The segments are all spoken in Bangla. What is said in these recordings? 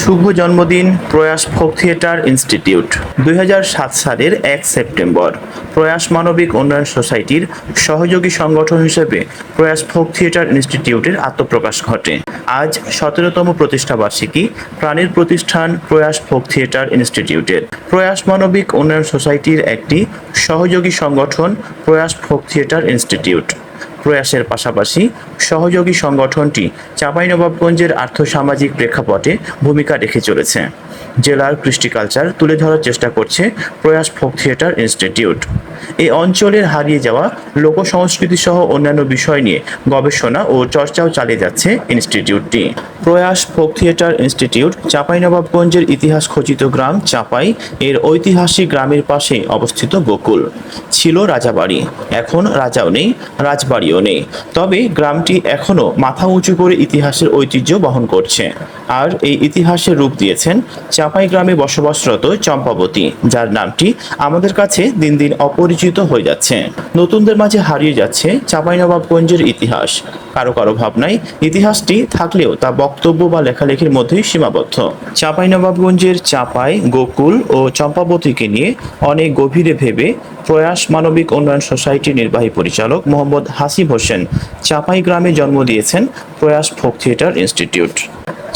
শুভ জন্মদিন প্রয়াস ফোক থিয়েটার ইনস্টিটিউট। দু হাজার সাত সালের এক সেপ্টেম্বর, প্রয়াস মানবিক উন্নয়ন সোসাইটির সহযোগী সংগঠন হিসেবে প্রয়াস ফোক থিয়েটার ইনস্টিটিউটের আত্মপ্রকাশ ঘটে। আজ সতেরোতম প্রতিষ্ঠাবার্ষিকী প্রাণীর প্রতিষ্ঠান প্রয়াস ফোক থিয়েটার ইনস্টিটিউটের। প্রয়াস মানবিক উন্নয়ন সোসাইটির একটি সহযোগী সংগঠন প্রয়াস ফোক থিয়েটার ইনস্টিটিউট। প্রয়াসের পাশাপাশি সহযোগী সংগঠনটি চাঁপাইনবাবগঞ্জের আর্থসামাজিক প্রেক্ষাপটে ভূমিকা রেখে চলেছে। জেলার কৃষ্টি কালচার তুলে ধরার চেষ্টা করছে প্রয়াস ফোক থিয়েটার ইনস্টিটিউট এই অঞ্চলের হারিয়ে যাওয়া লোক সংস্কৃতি সহ অন্যান্য বিষয় নিয়ে গবেষণা ও চর্চাও চালিয়ে যাচ্ছে ইনস্টিটিউটটি প্রয়াস ফোক থিয়েটার ইনস্টিটিউট চাঁপাইনবাবগঞ্জের ইতিহাস খচিত গ্রাম চাঁপাই এর ঐতিহাসিক গ্রামের পাশে অবস্থিত গোকুল। ছিল রাজাবাড়ি, এখন রাজাও নেই, রাজবাড়িও নেই। তবে গ্রামটি এখনও মাথা উঁচু করে ইতিহাসের ঐতিহ্য বহন করছে। আর এই ইতিহাসের রূপ দিয়েছেন চাঁপাই গ্রামে বসবাসরত চম্পাবতী, যার নামটি আমাদের কাছে দিন দিন অপরিচিত হয়ে যাচ্ছে। নতুনদের মাঝে হারিয়ে যাচ্ছে চাঁপাইনবাবগঞ্জের ইতিহাস। কারও কারও ভাবনায় ইতিহাসটি থাকলেও তা বক্তব্য বা লেখালেখির মধ্যেই সীমাবদ্ধ। চাঁপাইনবাবগঞ্জের চাঁপাই, গোকুল ও চম্পাবতীকে নিয়ে অনেক গভীরে ভেবে প্রয়াস মানবিক উন্নয়ন সোসাইটির নির্বাহী পরিচালক মোহাম্মদ হাসিব হোসেন চাঁপাই গ্রামে জন্ম দিয়েছেন প্রয়াস ফোক থিয়েটার ইনস্টিটিউট।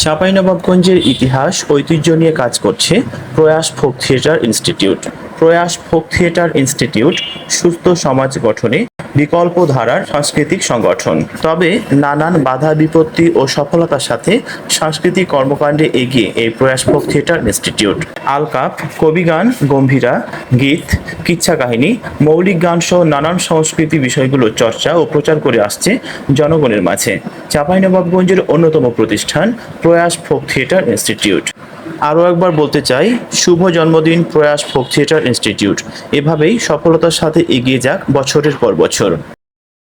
চাঁপাইনবাবগঞ্জের ইতিহাস, ঐতিহ্য নিয়ে কাজ করছে Prayas folk theatre institute. Prayas folk theatre institute সুস্থ সমাজ গঠনে বিকল্প ধারার সাংস্কৃতিক সংগঠন। তবে নানান বাধা, বিপত্তি ও সফলতার সাথে সাংস্কৃতিক কর্মকাণ্ডে এগিয়ে এই প্রয়াস folk theatre institute. Alkap কবিগান Gambhira, গীত, কিচ্ছা কাহিনী, মৌলিক গান সহ নানান সংস্কৃতি বিষয়গুলো চর্চা ও প্রচার করে আসছে জনগণের মাঝে। চাঁপাইনবাবগঞ্জের অন্যতম প্রতিষ্ঠান প্রয়াস ফোক থিয়েটার ইনস্টিটিউট। আরও একবার বলতে চাই, শুভ জন্মদিন প্রয়াস ফোক থিয়েটার ইনস্টিটিউট। এভাবেই সফলতার সাথে এগিয়ে যাক বছরের পর বছর।